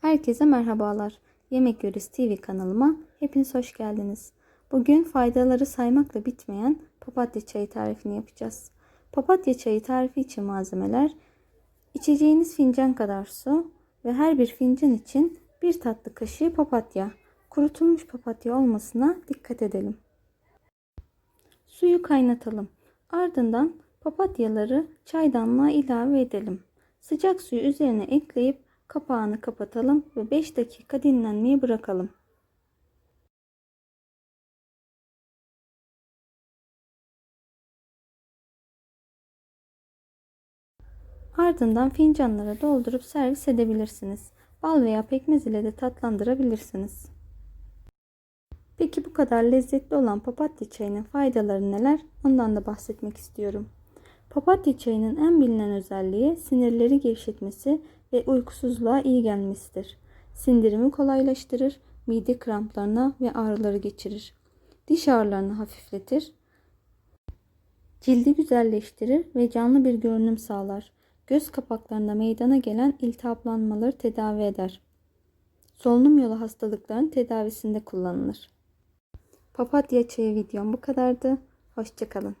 Herkese merhabalar. Yemek Yöresi TV kanalıma hepiniz hoş geldiniz. Bugün faydaları saymakla bitmeyen papatya çayı tarifini yapacağız. Papatya çayı tarifi için malzemeler içeceğiniz fincan kadar su ve her bir fincan için bir tatlı kaşığı papatya. Kurutulmuş papatya olmasına dikkat edelim. Suyu kaynatalım. Ardından papatyaları çaydanlığa ilave edelim. Sıcak suyu üzerine ekleyip kapağını kapatalım ve 5 dakika dinlenmeye bırakalım. Ardından fincanlara doldurup servis edebilirsiniz. Bal veya pekmez ile de tatlandırabilirsiniz. Peki bu kadar lezzetli olan papatya çayının faydaları neler? Ondan da bahsetmek istiyorum. Papatya çayının en bilinen özelliği sinirleri gevşetmesi ve uykusuzluğa iyi gelmesidir. Sindirimi kolaylaştırır, mide kramplarına ve ağrıları geçirir. Diş ağrılarını hafifletir, cildi güzelleştirir ve canlı bir görünüm sağlar. Göz kapaklarında meydana gelen iltihaplanmaları tedavi eder. Solunum yolu hastalıklarının tedavisinde kullanılır. Papatya çayı videom bu kadardı. Hoşçakalın.